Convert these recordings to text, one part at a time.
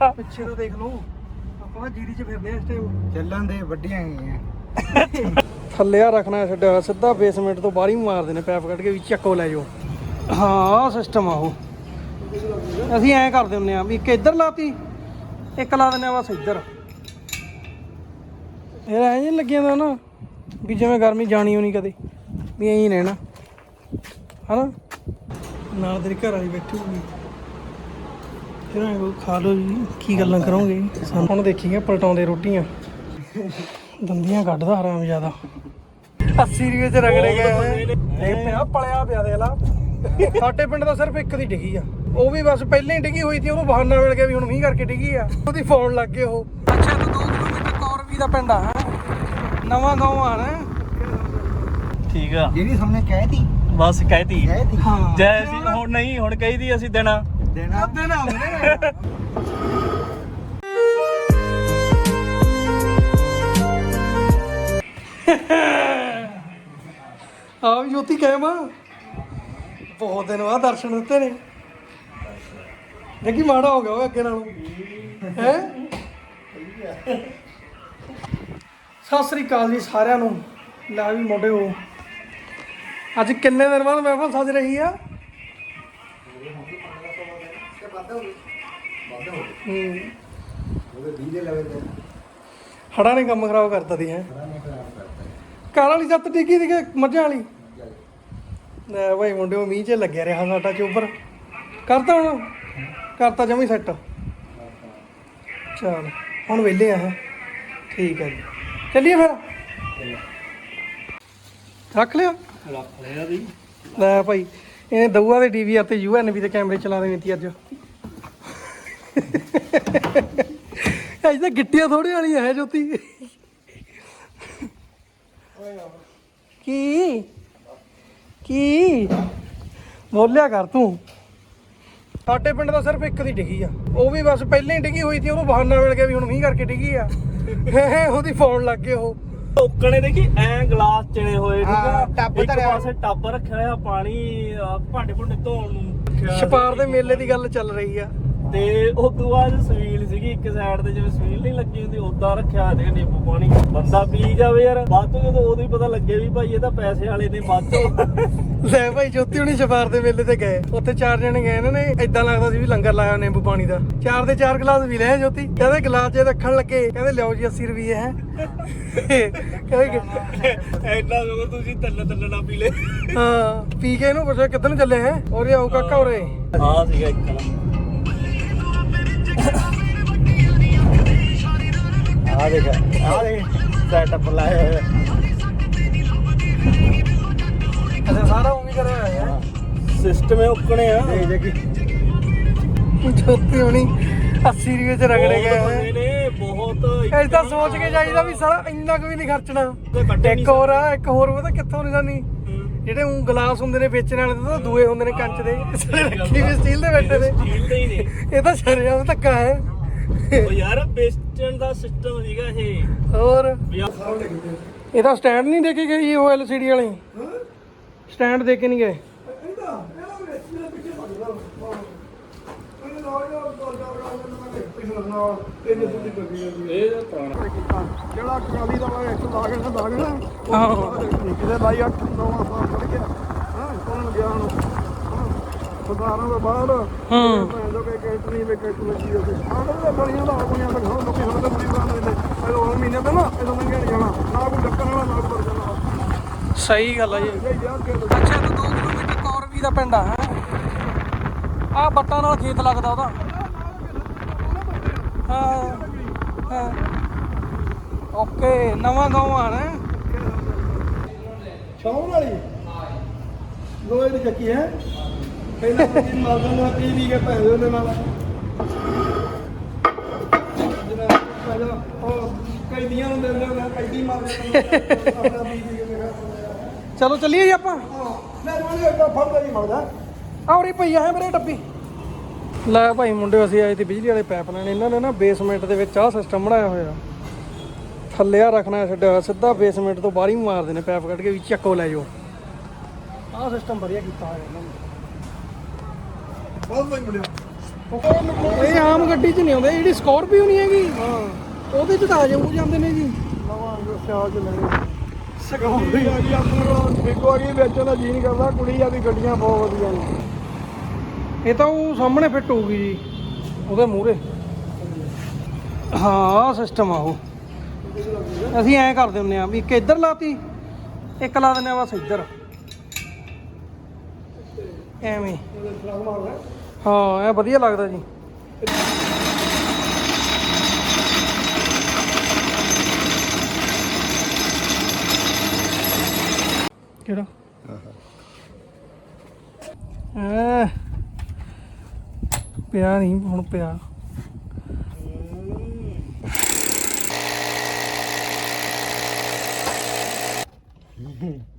ਪਿੱਛੇ ਤੋਂ ਦੇਖ ਲਓ। ਆਪਾਂ ਜੀਰੀ 'ਚ ਫਿਰਦੇ ਆ ਇਸ ਟਾਈਮ ਚੱਲਣ ਦੇ ਵੱਡੀਆਂ ਗਈਆਂ ਥੱਲੇ ਆ ਰੱਖਣਾ ਛੱਡਿਆ ਹੋਇਆ, ਸਿੱਧਾ ਬੇਸਮੈਂਟ ਤੋਂ ਬਾਹਰ ਹੀ ਮਾਰਦੇ ਨੇ ਪੈਪ ਕੱਢ ਕੇ ਵੀ ਚੱਕੋ ਲੈ ਜਾਓ। ਹਾਂ ਸਿਸਟਮ ਆ ਉਹ। ਅਸੀਂ ਐਂ ਕਰਦੇ ਹੁੰਦੇ ਆ ਵੀ ਇੱਕ ਇੱਧਰ ਲਾਤੀ ਇੱਕ ਲਾ ਦਿੰਦੇ ਆ ਬਸ ਇੱਧਰ। ਇਹ ਐਂ ਜਿਹਾ ਲੱਗਿਆ ਦਾ ਨਾ ਵੀ ਜਿਵੇਂ ਗਰਮੀ ਜਾਣੀ ਹੋਣੀ ਕਦੇ ਵੀ ਐਂ ਹੀ ਰਹਿਣਾ। ਹਨਾ? ਨਾਲ ਤੇਰੀ ਘਰ ਵਾਲੀ ਬੈਠੀ ਖਾ ਲਓ ਜੀ ਕੀ ਗੱਲਾਂ ਕਰੋਗੇ? ਹੁਣ ਦੇਖੀਏ ਪਲਟਾਉਂਦੇ ਰੋਟੀਆਂ। ਦੰਦੀਆਂ ਕੱਢਦਾ ਹਰਾਮ ਜ਼ਿਆਦਾ। 80 ਰੁਪਏ ਚ ਰਗੜੇ ਗਏ ਇਹ ਪਿਆ ਪਲਿਆ ਪਿਆ ਦੇ ਲਾ। ਸਾਡੇ ਪਿੰਡ ਦਾ ਸਿਰਫ ਇੱਕ ਦੀ ਡਿੱਗੀ ਆ। ਉਹ ਵੀ ਬਸ ਪਹਿਲਾਂ ਹੀ ਡਿੱਗੀ ਹੋਈ ਸੀ ਉਹਨੂੰ ਬਹਾਨਾ ਮਿਲ ਗਿਆ ਵੀ ਹੁਣ ਮੀਂਹ ਕਰਕੇ ਡਿੱਗੀ ਆ। ਉਹਦੀ ਫੋਨ ਲੱਗ ਗਏ ਉਹ। ਅੱਛਾ ਤਾਂ 2 ਕਿਲੋਮੀਟਰ ਕੌਰਵੀ ਦਾ ਪਿੰਡ ਆ ਹੈਂ? ਨਵਾਂ ਗਾਉਂ ਆ ਨਾ ਠੀਕ ਆ। ਜਿਹੜੀ ਸਾਹਮਣੇ ਕਹਿਤੀ। ਬਸ ਕਹਿਤੀ। ਕਹਿਤੀ। ਹਾਂ। ਜੈ ਅਸੀਂ ਹੁਣ ਨਹੀਂ ਹੁਣ ਕਹੀਦੀ ਅਸੀਂ ਦੇਣਾ। ਦੇਣਾ। ਅੱਧੇ ਨਾ ਜੋਤੀ ਕਹਿ ਬਹੁਤ ਦਿਨ ਬਾਅਦ ਦਰਸ਼ਨ ਦਿੱਤੇ ਨੇ। ਦੇਖੀ ਮਾੜਾ ਹੋ ਗਿਆ ਉਹ ਅੱਗੇ ਨਾਲੋਂ। ਹੈ? ਸਤਿ ਸ੍ਰੀ ਅਕਾਲ ਜੀ ਸਾਰਿਆਂ ਨੂੰ। ਲੈ ਵੀ ਮੋਢੇ ਹੋ ਅੱਜ ਕਿੰਨੇ ਦਿਨ ਬਾਅਦ ਮਹਿਫਲ ਸੱਜ ਰਹੀ ਆ? ਹੂੰ ਉਹਦੇ 20 ਦੇ ਲੈਵਲ ਤੇ ਹੜਾ ਨੇ ਕੰਮ ਖਰਾਬ ਕਰਤਾ ਦੀ ਹੈ। ਕਾਰ ਵਾਲੀ ਸੱਤ ਟਿੱਕੀ ਦੀ ਮੱਝਾਂ ਵਾਲੀ। ਲੈ ਭਾਈ ਮੁੰਡਿਓ ਮੀਂਹ 'ਚ ਲੱਗਿਆ ਰਿਹਾ ਸਾਡਾ ਚੋਬਰ ਕਰਤਾ ਹੁਣ? ਕਰਤਾ ਜਮੀ ਸੈੱਟ। ਚਲ ਹੁਣ ਵਿਹਲੇ ਆ। ਠੀਕ ਹੈ ਜੀ। ਚੱਲੀਏ ਫਿਰ? ਰੱਖ ਲਿਆ? ਰੱਖ ਲਿਆ ਦੀ ਲੈ ਭਾਈ ਇਹਨੇ ਦਊਆ ਦੇ ਟੀਵੀ ਅਤੇ ਯੂਐਨਬੀ ਦੇ ਕੈਮਰੇ ਚਲਾ ਦੇਣੇ ਤੀ ਅੱਜ। ਅੱਜ ਤਾਂ ਗਿੱਟੀਆਂ ਥੋੜੀ ਵਾਲੀਆਂ ਹੈ ਜੋਤੀ। ਕੀ? ਕੀ? ਬੋਲਿਆ ਕਰ ਤੂੰ। ਸਾਡੇ ਪਿੰਡ ਦਾ ਸਿਰਫ ਇੱਕ ਦੀ ਡਿੱਗੀ ਆ। ਉਹ ਵੀ ਬਸ ਪਹਿਲਾਂ ਹੀ ਡਿੱਗੀ ਹੋਈ ਸੀ ਉਹਨੂੰ ਬਹਾਨਾ ਮਿਲ ਗਿਆ ਵੀ ਹੁਣ ਮੀਂਹ ਕਰਕੇ ਡਿੱਗੀ ਆ। ਉਹਦੀ ਫੋਨ ਲੱਗ ਗਏ ਉਹ। ਟੋਕਣੇ ਦੇਖੀ ਐ ਗਲਾਸ ਚਣੇ ਹੋਏ ਠੀਕ ਹਾਂ, ਆ ਟੱਬ ਇੱਕ ਧਰਿਆ। ਪਾਸੇ ਟੱਬ ਰੱਖਿਆ ਹੋਇਆ ਪਾਣੀ ਭਾਂਡੇ ਭੁੰਡੇ ਧੋਣ ਨੂੰ ਛਪਾਰ ਦੇ। ਮੇਲੇ ਦੀ ਗੱਲ ਚੱਲ ਰਹੀ ਆ। ਤੇ ਉਸ ਤੋਂ ਬਾਅਦ ਸਵੀਲ ਸੀਗੀ ਇੱਕ ਸਾਈਡ ਤੇ ਜਿਵੇਂ ਸਵੀਲ ਨਹੀਂ ਲੱਗੀ ਹੁੰਦੀ ਉਦਾਂ ਰੱਖਿਆ ਸੀਗਾ ਨਿੰਬੂ ਪਾਣੀ। ਬੰਦਾ ਪੀ ਜਾਵੇ ਯਾਰ ਬਾਅਦ ਤੋਂ ਜਦੋਂ ਉਦੋਂ ਹੀ ਪਤਾ ਲੱਗੇ ਵੀ ਭਾਈ ਇਹ ਤਾਂ ਪੈਸੇ ਵਾਲੇ ਨੇ ਬਾਅਦ ਤੋਂ। ਲੈ ਭਾਈ ਜੋਤੀ ਹੁਣੀ ਛਪਾਰ ਦੇ ਮੇਲੇ ਤੇ ਗਏ। ਉੱਥੇ ਚਾਰ ਜਣੇ ਗਏ ਇਹਨਾਂ ਨੇ ਇਦਾਂ ਲੱਗਦਾ ਸੀ ਵੀ ਲੰਗਰ ਲਾਇਆ ਨਿੰਬੂ ਪਾਣੀ ਦਾ। ਚਾਰ ਦੇ ਚਾਰ ਗਲਾਸ ਵੀ ਲਏ ਜੋਤੀ। ਕਹਿੰਦੇ ਗਲਾਸ ਜੇ ਰੱਖਣ ਲੱਗੇ ਕਹਿੰਦੇ ਲਿਓ ਜੀ 80 ਰੁਪਏ ਹੈ। ਕਹਿੰਦੇ ਜਦੋਂ ਤੁਸੀਂ ਤੱਲ ਤੱਲ ਨਾ ਪੀ ਲੈ ਹਾਂ ਪੀ ਕੇ ਇਹਨੂੰ ਪੁੱਛਿਆ ਕਿੱਧਰ ਨੂੰ ਚੱਲੇ ਹੈ? ਔਰੇ ਆਓ ਕਾਕਾ ਔਰੇ ਆ ਸੀਗਾ ਇੱਕ। ਨਾ ਆ ਦੇਖ ਆ ਦੇਖ ਸੈਟਅਪ ਲਾਇਆ ਹੋਇਆ। ਅੱਛਾ ਸਾਰਾ ਉਵੇਂ ਕਰਿਆ ਹੋਇਆ? ਹੈ। ਸਿਸਟਮ ਹੈ ਉੱਕਣੇ ਆ। ਇਹ ਜੇ ਕਿ ਜੋਤੀ ਹੁਣੀ 80 ਰੁਪਏ ਚ ਰਗੜੇ ਗਏ ਬਹੁਤ ਹੈ ਬੰਦੇ ਨੇ ਬਹੁਤ ਇਹ ਤਾਂ ਸੋਚ ਕੇ ਜਾਈਦਾ ਵੀ ਸਾਰਾ ਇੰਨਾ ਕੁ ਵੀ ਨਹੀਂ ਖਰਚਣਾ। ਕੱਢੇ ਨਹੀਂ ਇੱਕ ਹੋਰ ਆ ਇੱਕ ਹੋਰ ਪਤਾ ਕਿੱਥੋਂ ਨਹੀਂ ਜਾਨੀ ਜਿਹੜੇ ਉਹ ਗਲਾਸ ਹੁੰਦੇ ਨੇ ਵੇਚਣ ਵਾਲੇ ਤੇ ਦੂਏ ਹੁੰਦੇ ਨੇ ਕੰਚ ਦੇ। ਰੱਖੀ ਵੀ ਸਟੀਲ ਦੇ ਬੈਠੇ ਨੇ। ਸਟੀਲ ਦੇ ਹੀ ਨੇ। ਇਹ ਤਾਂ ਸ਼ਰਿਆਮ ਧੱਕਾ ਹੈ। ਉਹ ਯਾਰ ਵੇਚਣ ਦਾ ਸਿਸਟਮ ਸੀਗਾ ਇਹ। ਹੋਰ? ਵੀ ਆ- ਇਹਦਾ ਸਟੈਂਡ ਨਹੀਂ ਦੇ ਕੇ ਗਏ ਉਹ ਐਲਸੀਡੀ ਵਾਲੇ। ਸਟੈਂਡ ਦੇ ਕੇ ਨਹੀਂ ਗਏ। ਜਿਹੜਾ ਟਰਾਲੀ ਦਾ ਵਾ ਇੱਕ ਲਾ ਕੇ ਨਾ ਲਾ ਕੇ ਨਾ ਹਾਂ ਕਿਤੇ ਲਾਈ 8 9 ਸਾਲ ਪੜ ਗਿਆ। ਹਾਂ ਕੋਣ ਗਿਆ ਹੁਣ? ਸਰਦਾਰਾਂ ਦਾ ਬਾਹਰ ਹਾਂ। ਭੈਣ ਜੋ ਕਿ ਕਿਟ ਨਹੀਂ ਵਿਕਟ ਲੱਗੀ ਉਹਦੇ ਆਹ ਤਾਂ ਬੜੀਆਂ ਦਾ ਆਪਣੀਆਂ ਤਾਂ ਖਾਓ ਲੋਕੀ ਹੁਣ ਤਾਂ ਬੁਰੀ ਬਾਤ ਨੇ। ਪਹਿਲਾਂ ਉਹ ਮਹੀਨੇ ਤਾਂ ਨਾ ਇਹਦੋਂ ਲੰਘਿਆ ਨਹੀਂ ਜਾਣਾ। ਨਾ ਕੋਈ ਡੱਕਣ ਵਾਲਾ ਨਾ ਕੋਈ ਜਾਣਾ ਸਹੀ ਗੱਲ ਆ ਜੀ। ਅੱਛਾ ਤਾਂ 2 ਕਿਲੋਮੀਟਰ ਕੌਰਵੀ ਦਾ ਪਿੰਡ ਆ ਹੈ? ਆ ਬੱਟਾਂ ਨਾਲ ਖੇਤ ਲੱਗਦਾ ਉਹਦਾ। ਹਾਂ ਹਾਂ। ਓਕੇ ਨਵਾਂ ਗਾਉਂ ਆ ਨਾ ਛਾਉਣ ਵਾਲੀ। ਲੋਹੇ ਦੀ ਚੱਕੀ ਹੈ? ਪਹਿਲਾਂ ਮਸ਼ੀਨ ਮਾਰਦਾ ਨਾ ਪੀ ਵੀ ਕੇ ਭੈਣ ਦੇ ਉਹਦੇ ਨਾਲ। ਜਿਹੜਾ ਪਹਿਲਾਂ ਉਹ ਕੈਦੀਆਂ ਨੂੰ ਦਿੰਦੇ ਹੁੰਦੇ ਕੈਦੀ ਮਾਰਦੇ ਆਪਣਾ ਪੀ ਵੀ ਕੇ ਮੇਰਾ। ਚਲੋ ਚੱਲੀਏ ਜੀ ਆਪਾਂ। ਮੈਂ ਰੋਜ਼ ਇੱਕ ਫੜਦਾ ਨਹੀਂ ਮਰਦਾ ਆਉਰੀ ਪਈਆ ਹੈ ਮੇਰੇ ਡੱਬੀ। ਲੈ ਭਾਈ ਮੁੰਡੇ ਅਸੀਂ ਆਏ ਤੇ ਬਿਜਲੀ ਵਾਲੇ ਪਾਈਪ ਲੈਣ। ਇਹਨਾਂ ਨੇ ਨਾ ਬੇਸਮੈਂਟ ਦੇ ਵਿੱਚ ਆਹ ਸਿਸਟਮ ਬਣਾਇਆ ਹੋਇਆ। ਥੱਲੇ ਆ ਰੱਖਣਾ ਛੱਡਿਆ ਹੋਇਆ, ਸਿੱਧਾ ਬੇਸਮੈਂਟ ਤੋਂ ਬਾਹਰ ਹੀ ਮਾਰਦੇ ਨੇ ਪਾਈਪ ਕੱਢ ਕੇ ਵੀ ਚੱਕੋ ਲੈ ਜਾਓ। ਆਹ ਸਿਸਟਮ ਵਧੀਆ ਕੀਤਾ ਹੋਇਆ ਇਹਨਾਂ ਨੇ। ਬਹੁਤ ਬਈ ਮੁੰਡਿਆ ਇਹ ਆਮ ਗੱਡੀ 'ਚ ਨਹੀਂ ਆਉਂਦੇ ਜਿਹੜੀ ਸਕੋਰਪੀਓ ਨਹੀਂ ਹੈਗੀ ਹਾਂ ਉਹਦੇ 'ਚ ਤਾਂ ਆ ਜਾਊ ਜਾਂਦੇ ਨੇ ਜੀ। ਨਵਾਂ ਸਿਆਲ ਚ ਲੈਣੇ ਸਗੋਂ ਆ ਜੀ ਆਪਣੇ ਕੋਲ ਬਿੱਗੋ ਆ ਗਈ ਵੇਚਣ ਦਾ ਜੀ ਨਹੀਂ ਕਰਦਾ ਕੁੜੀ ਆ ਵੀ ਗੱਡੀਆਂ ਬਹੁਤ ਵਧੀਆ ਨੇ। ਇਹ ਤਾਂ ਉਹ ਸਾਹਮਣੇ ਫਿੱਟ ਹੋਊਗੀ ਜੀ ਉਹਦੇ ਮੂਹਰੇ। ਹਾਂ ਸਿਸਟਮ ਆ ਉਹ। ਅਸੀਂ ਐਂ ਕਰਦੇ ਹੁੰਦੇ ਆ ਵੀ ਇੱਕ ਇੱਧਰ ਲਾਤੀ ਇੱਕ ਲਾ ਦਿੰਦੇ ਆ ਬਸ ਇੱਧਰ। ਐਵੇਂ। ਹਾਂ, ਇਹ ਵਧੀਆ ਲੱਗਦਾ ਜੀ। ਕਿਹੜਾ? ਐ। ਪਿਆ ਨਹੀਂ, ਹੁਣ ਪਿਆ।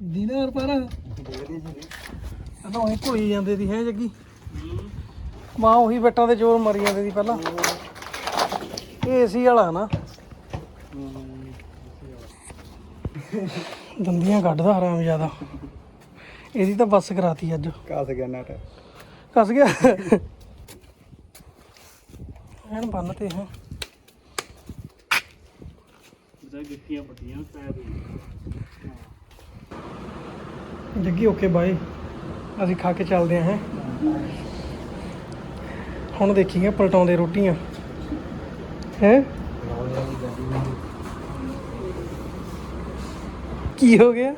ਦਿਨਾਰ ਪਰ। ਅਦੋਂ ਇਹ ਭੁੱਲੀ ਜਾਂਦੇ ਦੀ ਹੈ ਜੱਗੀ? ਮਾਂ ਉਹੀ ਬੱਟਾਂ ਦੇ ਜ਼ੋਰ ਮਰੀ ਜਾਂਦੇ ਦੀ ਪਹਿਲਾਂ। ਇਹ ਏਸੀ ਵਾਲਾ ਨਾ। ਦੰਦੀਆਂ ਕੱਢਦਾ ਹਰਾਮ ਜ਼ਿਆਦਾ। ਇਹਦੀ ਤਾਂ ਬੱਸ ਕਰਾਤੀ ਅੱਜ। ਕਾਸ ਗਿਆ ਨਟ? ਕੱਸ ਗਿਆ। ਐਨ ਬੰਨ ਤੇ ਹੈ। ਜਿਹੜਾ ਗਿੱਟੀਆਂ ਪੱਟੀਆਂ ਪੈਰ ਜੱਗੀ ਓਕੇ ਬਾਏ। ਅਸੀਂ ਖਾ ਕੇ ਚੱਲਦੇ ਆਂ ਹੈ। ਹੁਣ ਦੇਖੀਏ ਪਲਟਾਉਂਦੇ ਰੋਟੀਆਂ। ਹੈ? ਕੀ ਹੋ ਗਿਆ?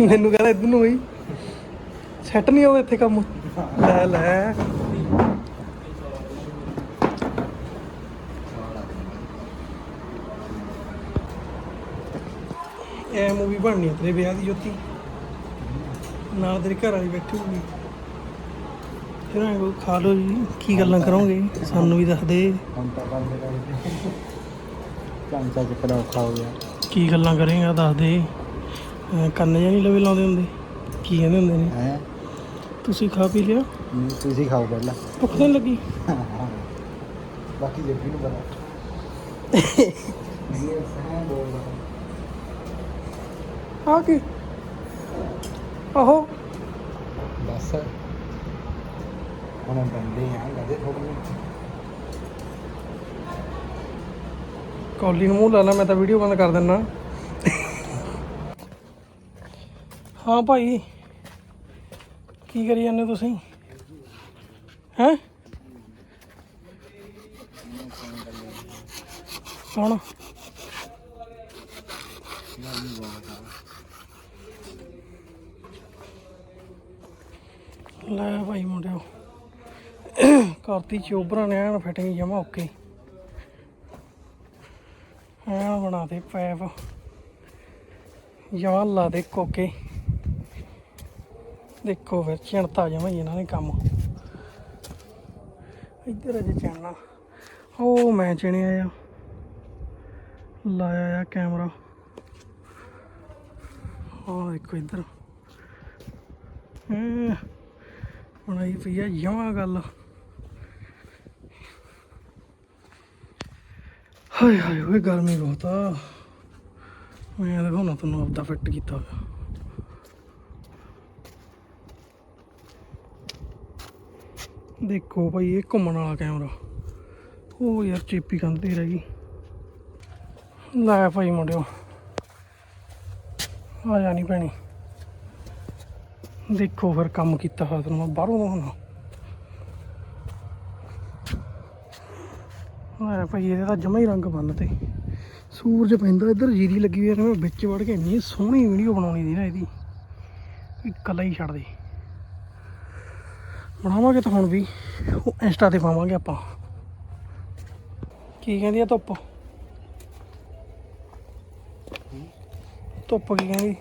ਮੈਨੂੰ ਕਹਿੰਦਾ ਇਧਰ ਨੂੰ ਹੋਈ ਸੈੱਟ ਨਹੀਂ ਆਉਂਦਾ ਇੱਥੇ ਕੰਮ। ਲੈ ਲੈ। ਇਹ ਮੂਵੀ ਬਣਨੀ ਤੇਰੇ ਵਿਆਹ ਦੀ ਜੋਤੀ। ਨਾਲ ਤੇਰੇ ਘਰ ਵਾਲੀ ਬੈਠੀ ਹੋਊਗੀ। ਖਾ ਲਓ ਜੀ ਕੀ ਗੱਲਾਂ ਕਰੋਗੇ? ਸਾਨੂੰ ਵੀ ਦੱਸ ਦੇ। ਹੁਣ ਤਾਂ ਬੰਦ ਕਰ ਦੇ ਚਮਚਾ ਚੱਕਣਾ ਔਖਾ ਹੋ ਗਿਆ। ਕੀ ਗੱਲਾਂ ਕਰੇਗਾ ਦੱਸ ਦੇ। ਕੰਨ ਜਾਂ ਨਹੀਂ ਲਵੇ ਲਾਉਂਦੇ ਹੁੰਦੇ। ਕੀ ਕਹਿੰਦੇ ਹੁੰਦੇ ਨੇ? ਹੈ? ਤੁਸੀਂ ਖਾ ਪੀ ਲਿਆ? ਤੁਸੀਂ ਖਾਓ ਪਹਿਲਾਂ। ਭੁੱਖ ਤਾਂ ਨੀ ਲੱਗੀ। ਬਾਕੀ ਜੱਗੀ ਨੂੰ ਪਤਾ। ਇਹ ਸਾਂ ਬੋਲਦਾ ਆ ਕੀ ਆਹੋ ਬਸ ਹੁਣ ਬੰਦੇ ਆ ਗਦੇ ਥੋੜੀ ਕੌਲੀ ਨੂੰ ਮੂੰਹ ਲਾ ਲਾ, ਮੈਂ ਤਾਂ ਵੀਡੀਓ ਬੰਦ ਕਰ ਦਿੰਨਾ। ਹਾਂ ਭਾਈ, ਕੀ ਕਰੀ ਜਾਂਦੇ ਤੁਸੀਂ? ਹੈ? ਕੌਣ? ਲੈ ਭਾਈ ਮੁੰਡਿਓ। ਕਰਤੀ ਚੋਬਰਾਂ ਨੇ ਐਨ ਫਿਟਿੰਗ ਜਮਾ ਓਕੇ। ਐਨ ਬਣਾ ਦੇ ਪੈਪ। ਜਮਾਂ ਲਾ ਦੇ ਕੋਕੇ। ਦੇਖੋ ਫਿਰ ਚਿੰਤਾ ਜਮਾ ਹੀ ਇਹਨਾਂ ਨੇ ਕੰਮ। ਇੱਧਰ ਅਜੇ ਚੜਨਾ ਉਹ ਮੈਂ ਚਿਣਿਆ ਆ। ਲਾਇਆ ਆ ਕੈਮਰਾ। ਆਹ ਦੇਖੋ ਇੱਧਰ। ਹੈਂ, ਬਣਾਈ ਪਈ ਆ ਜਮਾਂ ਗੱਲ। ਹਾਏ ਹਾਏ, ਓਏ ਗਰਮੀ ਬਹੁਤ ਆ। ਮੈਂ ਦਿਖਾਉਣਾ ਤੁਹਾਨੂੰ ਆਪਦਾ ਫਿੱਟ ਕੀਤਾ ਹੋਇਆ। ਦੇਖੋ ਭਾਈ, ਇਹ ਘੁੰਮਣ ਵਾਲਾ ਕੈਮਰਾ। ਉਹ ਯਾਰ ਚੇਪੀ ਕੰਧ ਰਹਿ ਗਈ। ਲੈ ਭਾਈ ਮੁੰਡਿਓ। ਆ ਜਾਣੀ ਪੈਣੀ। ਦੇਖੋ ਫਿਰ ਕੰਮ ਕੀਤਾ ਹੋਇਆ ਤੁਹਾਨੂੰ ਮੈਂ, ਬਾਹਰੋਂ ਦਿਖਾਉਣਾ। ਲੈ ਭਾਈ, ਇਹਦੇ ਤਾਂ ਜਮਾ ਹੀ ਰੰਗ ਬੰਨ ਤੇ। ਸੂਰਜ ਪੈਂਦਾ, ਇੱਧਰ ਜੀਰੀ ਲੱਗੀ ਹੋਈ ਹੈ ਮੈਂ ਵਿੱਚ ਵੜ ਕੇ ਇੰਨੀ ਸੋਹਣੀ ਵੀਡੀਓ ਬਣਾਉਣੀ ਦੀ ਨਾ ਇਹਦੀ। ਵੀ ਕੱਲਾ ਹੀ ਛੱਡ ਦੇ। ਬਣਾਵਾਂਗੇ ਤਾਂ ਹੁਣ ਵੀ। ਉਹ ਇੰਸਟਾ ਤੇ ਪਾਵਾਂਗੇ ਆਪਾਂ। ਕੀ ਕਹਿੰਦੀ ਆ ਧੁੱਪ? ਧੁੱਪ ਕੀ ਕਹਿੰਦੀ?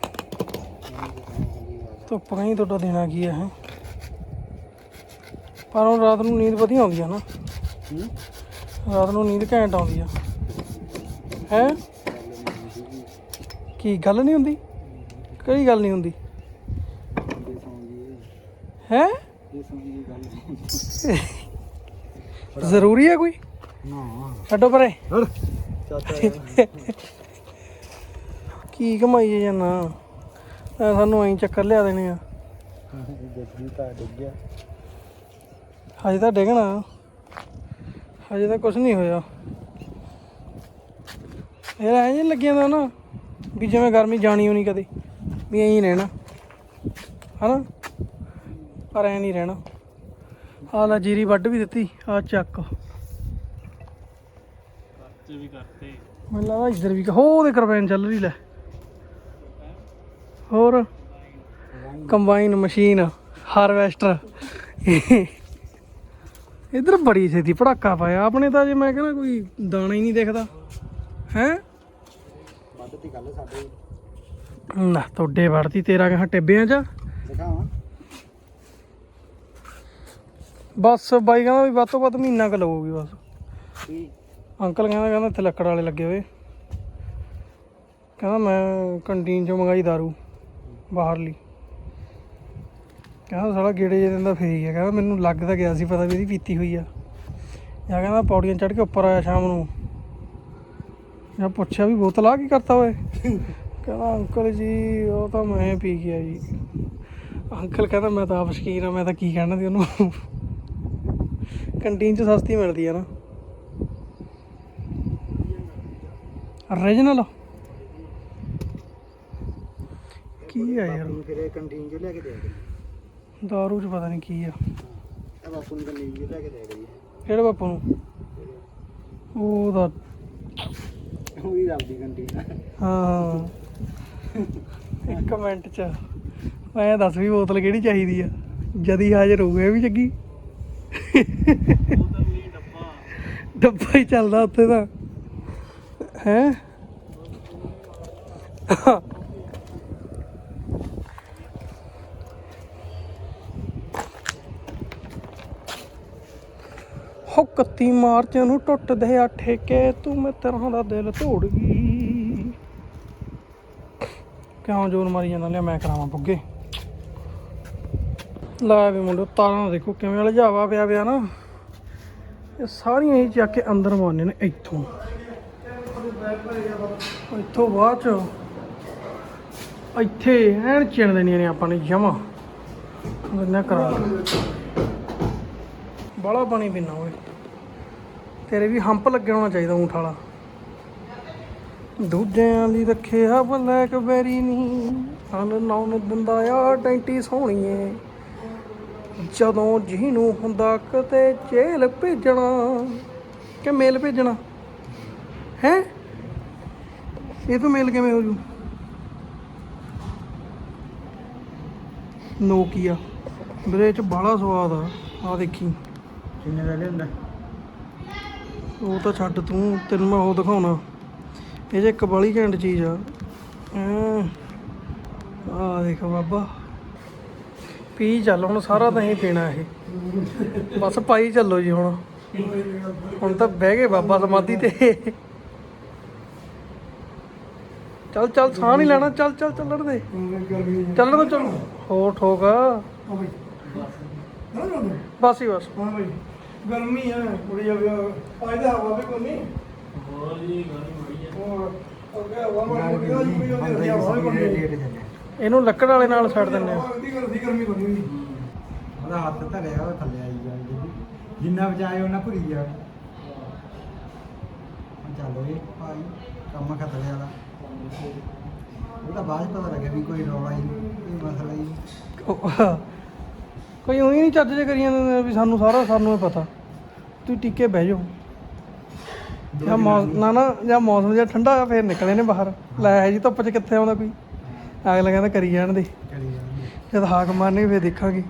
ਧੁੱਪ ਕਹਿੰਦੀ ਤੁਹਾਡਾ ਦੇਣਾ ਕੀ ਹੈ? ਪਰ ਉਹ ਰਾਤ ਨੂੰ ਨੀਂਦ ਵਧੀਆ ਆਉਂਦੀ ਆ ਨਾ। ਰਾਤ ਨੂੰ ਨੀਂਦ ਘੈਂਟ ਆਉਂਦੀ ਆ। ਹੈ? ਕੀ ਗੱਲ ਨਹੀਂ ਹੁੰਦੀ? ਕਿਹੜੀ ਗੱਲ ਨਹੀਂ ਹੁੰਦੀ? ਹੈ? ਜ਼ਰੂਰੀ ਹੈ ਕੋਈ? ਨਾ ਛੱਡੋ ਪਰੇ। ਕੀ ਕਮਾਈਏ ਜਾਨਾ? ਐ ਸਾਨੂੰ ਐਂ ਚੱਕਰ ਲਿਆ ਦੇਣੇ ਆ। ਜੱਗੀ ਤਾਂ ਡਿੱਗ ਗਿਆ। ਹਜੇ ਤਾਂ ਡਿੱਗਣਾ। ਹਜੇ ਤਾਂ ਕੁਝ ਨਹੀਂ ਹੋਇਆ। ਇਹ ਐਂ ਨਹੀਂ ਲੱਗਿਆ ਦਾ ਨਾ ਵੀ ਜਿਵੇਂ ਗਰਮੀ ਜਾਣੀ ਹੋਣੀ ਕਦੇ ਵੀ ਐਂ ਹੀ ਰਹਿਣਾ। ਹਨਾ? ਪਰ ਐਂ ਨਹੀਂ ਰਹਿਣਾ। ਆ ਲੈ ਜੀਰੀ ਵੱਢ ਵੀ ਦਿੱਤੀ ਆ ਚੱਕ। ਖਰਚੇ ਵੀ ਕਰਤੇ। ਮੈਨੂੰ ਲੱਗਦਾ ਇੱਧਰ ਵੀ ਹੋ ਉਹਦੇ ਕਰਵੈਨ ਚੱਲ ਰਹੀ ਲੈ। ਹੋਰ? ਕੰਬਾਈਨ ਮਸ਼ੀਨ ਹਾਰਵੈਸਟਰ ਇੱਧਰ ਬੜੀ ਛੇਤੀ ਪੜਾਕਾ ਪਾਇਆ। ਆਪਣੇ ਤਾਂ ਜੇ ਮੈਂ ਕਹਿੰਦਾ ਕੋਈ ਦਾਣਾ ਹੀ ਨਹੀਂ ਦਿਖਦਾ। ਹੈ? ਵੱਧ ਤੀ ਗੱਲ ਸਾਡੇ ਨਾ ਤੁਹਾਡੇ ਵੜਦੀ ਤੇਰਾ ਕਹਾਂ ਟਿੱਬਿਆਂ 'ਚ। ਦਿਖਾਵਾਂ ਬਸ ਬਾਈ ਕਹਿੰਦਾ ਵੀ ਵੱਧ ਤੋਂ ਵੱਧ ਮਹੀਨਾ ਕੁ ਲਊਗੀ ਬਸ। ਅੰਕਲ ਕਹਿੰਦਾ ਕਹਿੰਦਾ ਇੱਥੇ ਲੱਕੜ ਵਾਲੇ ਲੱਗੇ ਹੋਏ। ਕਹਿੰਦਾ ਮੈਂ ਕੰਟੀਨ ਚੋਂ ਮੰਗਾਈ ਦਾਰੂ, ਬਾਹਰਲੀ। ਕਹਿੰਦਾ ਸਾਲਾ ਗੇੜੇ ਜੇ ਦਿੰਦਾ ਫੇਰੀ ਆ। ਕਹਿੰਦਾ ਮੈਨੂੰ ਲੱਗ ਤਾਂ ਗਿਆ ਸੀ, ਪਤਾ ਵੀ ਇਹਦੀ ਪੀਤੀ ਹੋਈ ਆ। ਜਾਂ ਕਹਿੰਦਾ ਪੌੜੀਆਂ ਚੜ੍ਹ ਕੇ ਉੱਪਰ ਆਇਆ ਸ਼ਾਮ ਨੂੰ। ਜਾਂ ਪੁੱਛਿਆ ਵੀ ਬੋਤਲ ਆ ਕੀ ਕਰਤਾ ਓਏ? ਕਹਿੰਦਾ, ਅੰਕਲ ਜੀ, ਉਹ ਤਾਂ ਮੈਂ ਪੀ ਗਿਆ ਜੀ। ਅੰਕਲ ਕਹਿੰਦਾ, ਮੈਂ ਤਾਂ ਆਪ ਸ਼ਕੀਨ ਆ, ਮੈਂ ਤਾਂ ਕੀ ਕਹਿਣਾ ਸੀ ਉਹਨੂੰ? ਕੰਟੀਨ 'ਚ ਸਸਤੀ ਮਿਲਦੀ ਆ ਨਾ। ਰੀਜਨਲ ਕੀ ਆ ਯਾਰ? ਫਿਰ ਕੰਟੀਨ ਚ ਲਿਆ ਕੇ ਦੇ ਦਾਰੂ 'ਚ ਪਤਾ ਨਹੀਂ ਕੀ ਆ ਇਹ ਬਾਪੂ ਨੂੰ ਕੰਟੀਨ ਚ ਲਿਆ ਕੇ ਦੇ ਗਈ ਕਿਹੜੇ ਬਾਪੂ ਨੂੰ ਉਹ ਦਾ ਉਹ ਵੀ ਰੱਬਦੀ ਕੰਟੀਨ ਹਾਂ ਇੱਕ ਮਿੰਟ ਚ ਮੈਂ ਦੱਸ ਵੀ ਬੋਤਲ ਕਿਹੜੀ ਚਾਹੀਦੀ ਆ ਜਦੀ ਹਾਜ਼ਰ ਹੋਊ ਇਹ ਵੀ ਜੱਗੀ ਡੱਬਾ ਡੱਬਾ ਹੀ ਚੱਲਦਾ ਉੱਥੇ ਤਾਂ ਹੈ ਹੋ 31 ਮਾਰਚ ਨੂੰ ਟੁੱਟਦੇ ਆ ਠੇਕੇ, ਤੂੰ ਮੈਂ ਤੇਰਾ ਦਾ ਦਿਲ ਤੋੜ ਗਈ। ਕਿਉਂ ਜੋਰ ਮਾਰੀ ਜਾਂਦਾ ਲਿਆ, ਮੈਂ ਕਰਾਵਾਂ ਬੁੱਗੇ ਲੈ ਵੀ ਮੁੰਡੋ ਤਾਰਾਂ ਦੇਖੋ ਕਿਵੇਂ ਲਜਾਵਾ ਪਿਆ ਪਿਆ ਨਾ। ਇਹ ਸਾਰੀਆਂ ਹੀ ਚੱਕ ਕੇ ਅੰਦਰ ਮਾਰਨੇ ਨੇ ਇੱਥੋਂ। ਇੱਥੋਂ ਬਾਅਦ ਚ ਇੱਥੇ ਐਨ ਚਿਣ ਦੇਣੀਆਂ ਨੇ ਆਪਾਂ ਨੇ ਜਮਾ। ਬੰਨਾ ਕਰਾ ਬੜਾ ਪਾਣੀ ਪੀਣਾ ਓਏ। ਤੇਰੇ ਵੀ ਹੰਪ ਲੱਗਿਆ ਹੋਣਾ ਚਾਹੀਦਾ ਊਂਠ ਵਾਲਾ ਦੂਜਿਆਂ ਲਈ ਰੱਖਿਆ ਬਲੈਕ ਨਹੀਂ ਹਨ ਨੌਨ ਦਿੰਦਾ ਆ, ਡੈਂਟੀ ਸੋਹਣੀਏ। ਜਦੋਂ ਜਿਹਨੂੰ ਹੁੰਦਾ ਕਿਤੇ ਜੇਲ ਭੇਜਣਾ। ਕਿ ਮੇਲ ਭੇਜਣਾ? ਹੈ? ਇਹ ਤੋਂ ਮੇਲ ਕਿਵੇਂ ਹੋ ਜੂ ਨੋਕੀਆ। ਵੀਰੇ ਚ ਬੜਾ ਸਵਾਦ ਆ। ਆ ਦੇਖੀ। ਕਿੰਨੇ ਦਾ ਲਿਆਂਦਾ? ਉਹ ਤਾਂ ਛੱਡ ਤੂੰ, ਤੈਨੂੰ ਮੈਂ ਉਹ ਦਿਖਾਉਣਾ। ਇਹ ਜੇ ਇੱਕ ਬੜੀ ਘੈਂਟ ਚੀਜ਼ ਆ। ਆ ਦੇਖ ਬਾਬਾ। ਪੀ ਚੱਲ, ਹੁਣ ਸਾਰਾ ਤਾਂ ਹੀ ਪੀਣਾ ਇਹ। ਬਸ ਪਾਈ ਚੱਲੋ ਜੀ ਹੁਣ। ਹੁਣ ਤਾਂ ਬਹਿ ਗਏ ਬਾਬਾ ਸਮਾਧੀ ਤੇ। ਚੱਲ ਚੱਲ, ਸਾਹ ਨਹੀਂ ਲੈਣਾ। ਚੱਲ ਚੱਲ ਚੱਲਣ ਦੇ। ਚੱਲਣ ਦੇ, ਚੱਲ। ਹੋਰ ਠੋਕ। ਬਸ ਹੀ ਬਸ। ਹਾਂ ਭਾਈ ਗਰਮੀ ਹੈ ਕੁੜੀ ਜਾਵੇ ਫਾਇਦਾ ਹਵਾ ਵੀ ਕੋਈ ਨਹੀਂ। ਹੋਰ ਜੀ ਗਾਣੀ ਬੜੀ ਹੈ ਹੋਰ ਅੱਗੇ ਹਵਾ ਮਾਰ ਕੇ ਗਿਆ ਜੀ ਕੋਈ ਹਵਾ ਵੀ ਕੋਈ ਨਹੀਂ ਇਹਨੂੰ ਲੱਕੜ ਵਾਲੇ ਨਾਲ ਛੱਡ ਦਿੰਦੇ ਆ। ਗਰਮੀ ਗਰਮੀ ਉਹਦਾ ਹੱਥ ਧਰਿਆ ਉਹ ਥੱਲੇ ਆਈ ਜਾਂਦੀ ਜਿੰਨਾ ਬਚਾਏ ਉਹਨਾਂ ਭੁਰੀ ਜਾ ਚੱਲੋ ਇਹ ਭਾਈ ਕੰਮ ਖਤਰੇ ਵਾਲਾ। ਉਹ ਤਾਂ ਬਾਅਦ ਪਤਾ ਲੱਗਿਆ ਵੀ ਕੋਈ ਰੌਲਾ ਹੀ ਨਹੀਂ, ਕੋਈ ਮਸਲਾ ਹੀ ਕੋਈ ਉਹੀ ਨਹੀਂ ਚੱਜ ਜੇ ਕਰੀ ਜਾਂਦੇ ਵੀ ਸਾਨੂੰ ਸਾਰਾ ਸਾਨੂੰ ਹੀ ਪਤਾ। ਤੁਸੀਂ ਟਿੱਕੇ ਬਹਿ ਜਾਓ। ਜਾਂ ਮੌ- ਨਾ ਨਾ ਜਾਂ ਮੌਸਮ ਜਿਹਾ ਠੰਡਾ ਹੋਇਆ ਫੇਰ ਨਿਕਲੇ ਨੇ ਬਾਹਰ। ਲੈ ਹੈ ਜੀ ਧੁੱਪ 'ਚ ਕਿੱਥੇ ਆਉਂਦਾ ਕੋਈ? ਅਗਲਾ ਕਹਿੰਦਾ ਕਰੀ ਜਾਣ ਦੇ। ਜਾਂਦੀ ਜਦ ਹਾਕ ਮਾਰਨੀ ਫੇਰ ਦੇਖਾਂਗੇ।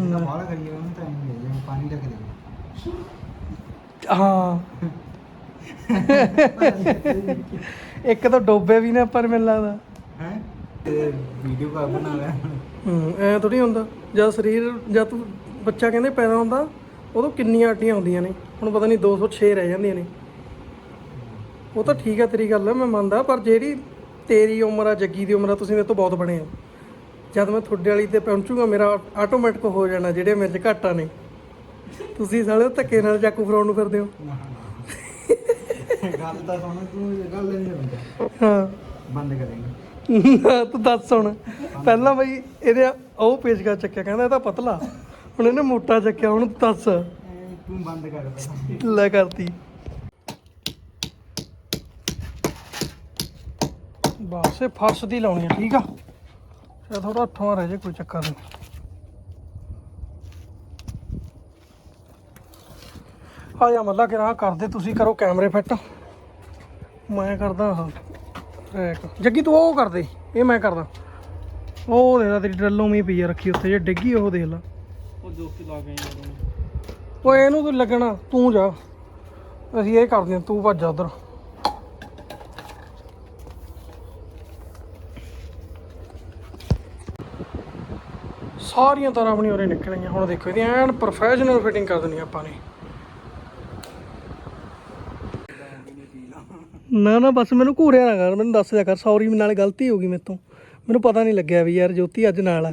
ਬਾਹਰ ਕਰੀਏ ਉਹਨੂੰ ਪਾਣੀ ਦੇ ਹਾਂ। ਇੱਕ ਤਾਂ ਡੋਬੇ ਵੀ ਨੇ ਪਰ ਮੈਨੂੰ ਲੱਗਦਾ। ਹੈ? ਵੀਡੀਓ ਕਾ ਬਣਾ ਲਿਆ? ਹੂੰ ਐ ਥੋੜੀ ਹੁੰਦਾ। ਜਦ ਸਰੀਰ ਜਦ ਤੂੰ ਬੱਚਾ ਕਹਿੰਦੇ ਪੈਦਾ ਹੁੰਦਾ ਉਦੋਂ ਕਿੰਨੀਆਂ ਆਟੀਆਂ ਹੁੰਦੀਆਂ ਨੇ? ਹੁਣ ਪਤਾ ਨਹੀਂ 206 ਰਹਿ ਜਾਂਦੀਆਂ ਨੇ। ਉਹ ਤਾਂ ਠੀਕ ਆ ਤੇਰੀ ਗੱਲ ਮੈਂ ਮੰਨਦਾ ਪਰ ਜਿਹੜੀ ਤੇਰੀ ਉਮਰ ਆ ਜੱਗੀ ਦੀ ਉਮਰ ਆ ਤੁਸੀਂ ਮੇਰੇ ਤੋਂ ਬਹੁਤ ਬਣੇ ਹੋ। ਜਦ ਮੈਂ ਤੁਹਾਡੇ ਵਾਲੀ ਤੇ ਪਹੁੰਚੂਗਾ ਮੇਰਾ ਆਟੋਮੈਟਿਕ ਹੋ ਜਾਣਾ ਜਿਹੜੇ ਮੇਰੇ 'ਚ ਘਾਟਾ ਨੇ। ਤੁਸੀਂ ਸਾਲੇ ਧੱਕੇ ਨਾਲ ਚਾਕੂ ਫਰਾਉਣ ਨੂੰ ਫਿਰਦੇ ਹੋ। ਗੱਲ ਤਾਂ ਸੁਣ ਤੂੰ ਇਹ ਗੱਲ ਨਹੀਂ ਬੰਦਾ ਹਾਂ। ਬੰਦ ਕਰੇਂਗੇ। ਤੂੰ ਦੱਸ ਹੁਣ। ਪਹਿਲਾਂ ਬਈ ਇਹਦੇ ਉਹ ਪੇਚਕਾ ਚੱਕਿਆ ਕਹਿੰਦਾ ਇਹ ਤਾਂ ਪਤਲਾ। ਹੁਣ ਇਹਨੇ ਮੋਟਾ ਚੱਕਿਆ ਹੁਣ ਦੱਸ। ਤੂੰ ਬੰਦ ਕਰ ਪਹਿਲਾਂ ਲੈ ਕਰਤੀ। ਬਸ ਇਹ ਫਰਸ਼ ਦੀ ਲਾਉਣੀ ਆ ਠੀਕ ਆ? ਇਹ ਥੋੜਾ ਹੱਥੋਂ ਰਹਿ ਜੇ ਕੋਈ ਚੱਕਰ ਨਹੀਂ ਆ ਜਾ ਮੱਲਾ ਕਿਰਾ ਕਰਦੇ ਤੁਸੀਂ ਕਰੋ ਕੈਮਰੇ ਫਿੱਟ। ਮੈਂ ਕਰਦਾ ਹਾਂ ਰੈਕ ਜੱਗੀ ਤੂੰ ਉਹ ਕਰ ਦੇ ਇਹ ਮੈਂ ਕਰਦਾ। ਉਹ ਦੇਖ ਲੈ ਤੇਰੀ ਡਰਲੋਂ ਵੀ ਪਈ ਰੱਖੀ ਉੱਥੇ ਜੇ ਡਿੱਗੀ ਉਹ ਦੇਖ ਲੈ। ਉਹ ਦੋਸਤ ਲਾ ਗਏ ਯਾਰ ਓਏ, ਇਹਨੂੰ ਤੂੰ ਲੱਗਣਾ? ਤੂੰ ਜਾ। ਅਸੀਂ ਇਹ ਕਰਦੇ ਹਾਂ, ਤੂੰ ਭੱਜ ਜਾ ਉਧਰ ਸਾਰੀਆਂ ਤਾਰਾਂ ਆਪਣੀ ਉਰੇ ਨਿਕਲਣੀਆਂ ਹੁਣ ਦੇਖੋ, ਇਹਦੀ ਐਨ ਪ੍ਰੋਫੈਸ਼ਨਲ ਫਿਟਿੰਗ ਕਰ ਦੇਣੀ ਆਪਾਂ ਨੇ। ਨਾ ਨਾ, ਬਸ ਮੈਨੂੰ ਘੂਰਿਆ ਨਾ ਕਰ। ਮੈਨੂੰ ਦੱਸ ਦਿਆ ਕਰ। ਸੌਰੀ ਨਾਲੇ ਗਲਤੀ ਹੋ ਗਈ ਮੇਰੇ ਤੋਂ। ਮੈਨੂੰ ਪਤਾ ਨਹੀਂ ਲੱਗਿਆ ਵੀ ਯਾਰ ਜੋਤੀ ਅੱਜ ਨਾਲ ਆ।